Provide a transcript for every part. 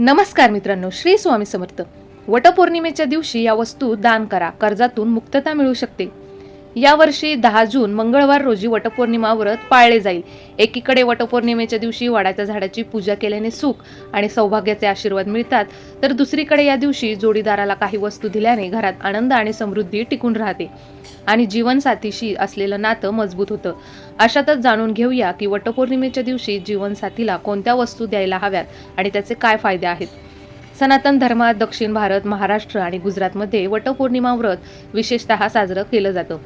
नमस्कार मित्रांनो श्री स्वामी समर्थ. वटपौर्णिमेच्या दिवशी या वस्तू दान करा कर्जातून मुक्तता मिळू शकते. यावर्षी दहा जून मंगळवार रोजी वटपौर्णिमा व्रत पाळले जाईल. एकीकडे वटपौर्णिमेच्या दिवशी वाडाच्या झाडाची पूजा केल्याने सुख आणि सौभाग्याचे आशीर्वाद मिळतात तर दुसरीकडे या दिवशी जोडीदाराला काही वस्तू दिल्याने घरात आनंद आणि समृद्धी टिकून राहते आणि जीवनसाथीशी असलेलं नातं मजबूत होतं. अशातच जाणून घेऊया की वटपौर्णिमेच्या दिवशी जीवनसाथीला कोणत्या वस्तू द्यायला हव्यात आणि त्याचे काय फायदे आहेत. सनातन धर्मात दक्षिण भारत महाराष्ट्र आणि गुजरातमध्ये वटपौर्णिमा व्रत विशेषतः साजरं केलं जातं.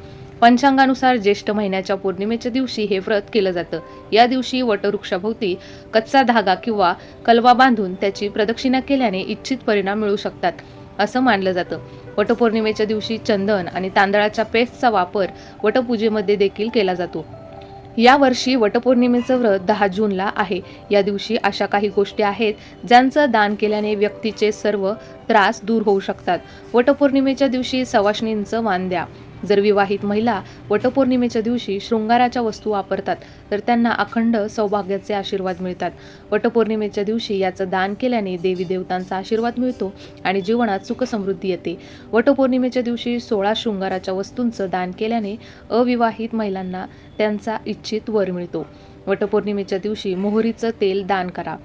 पंचांगानुसार ज्येष्ठ महिन्याच्या पौर्णिमेच्या दिवशी हे व्रत केलं जातं. या दिवशी वटवृक्षाभोवती कच्चा धागा किंवा कलवा बांधून त्याची प्रदक्षिणा केल्याने इच्छित परिणाम मिळू शकतात असं मानलं जातं. वटपौर्णिमेच्या दिवशी चंदन आणि तांदळाच्या पेस्टचा वापर वटपूजेमध्ये देखील केला जातो. या वर्षी वटपौर्णिमेचं व्रत दहा जूनला आहे. या दिवशी अशा काही गोष्टी आहेत ज्यांचं दान केल्याने व्यक्तीचे सर्व त्रास दूर होऊ शकतात. वटपौर्णिमेच्या दिवशी सवाष्णींचं मान द्या. जर विवाहित महिला वटपौर्णिमेच्या दिवशी शृंगाराच्या वस्तू वापरतात तर त्यांना अखंड सौभाग्याचे आशीर्वाद मिळतात. वटपौर्णिमेच्या दिवशी याचं दान केल्याने देवी देवतांचा आशीर्वाद मिळतो आणि जीवनात सुखसमृद्धी येते. वटपौर्णिमेच्या दिवशी सोळा शृंगाराच्या वस्तूंचं दान केल्याने अविवाहित महिलांना त्यांचा इच्छित वर मिळतो. वटपौर्णिमेच्या दिवशी मोहरीचं तेल दान करा.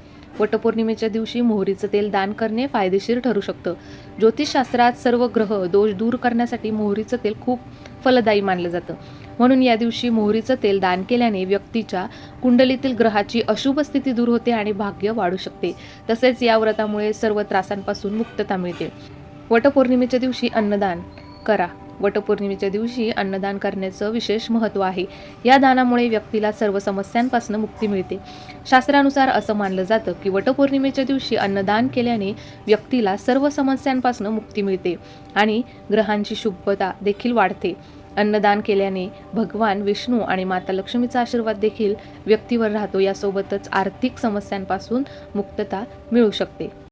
वटपौर्णिमेच्या दिवशी मोहरीचं तेल दान करणे फायदेशीर ठरू शकतं. ज्योतिषशास्त्रात सर्व ग्रह दोष दूर करण्यासाठी मोहरीचं तेल खूप फलदायी मानलं जातं. म्हणून या दिवशी मोहरीचं तेल दान केल्याने व्यक्तीच्या कुंडलीतील ग्रहाची अशुभ स्थिती दूर होते आणि भाग्य वाढू शकते. तसेच या व्रतामुळे सर्व त्रासांपासून मुक्तता मिळते. वटपौर्णिमेच्या दिवशी अन्नदान करा. वटपौर्णिमेच्या दिवशी अन्नदान करण्याचं विशेष महत्त्व आहे. या दानामुळे व्यक्तीला सर्व समस्यांपासून मुक्ती मिळते. शास्त्रानुसार असं मानलं जातं की वटपौर्णिमेच्या दिवशी अन्नदान केल्याने व्यक्तीला सर्व समस्यांपासून मुक्ती मिळते आणि ग्रहांची शुभता देखील वाढते. अन्नदान केल्याने भगवान विष्णू आणि माता लक्ष्मीचा आशीर्वाद देखील व्यक्तीवर राहतो. यासोबतच आर्थिक समस्यांपासून मुक्तता मिळू शकते.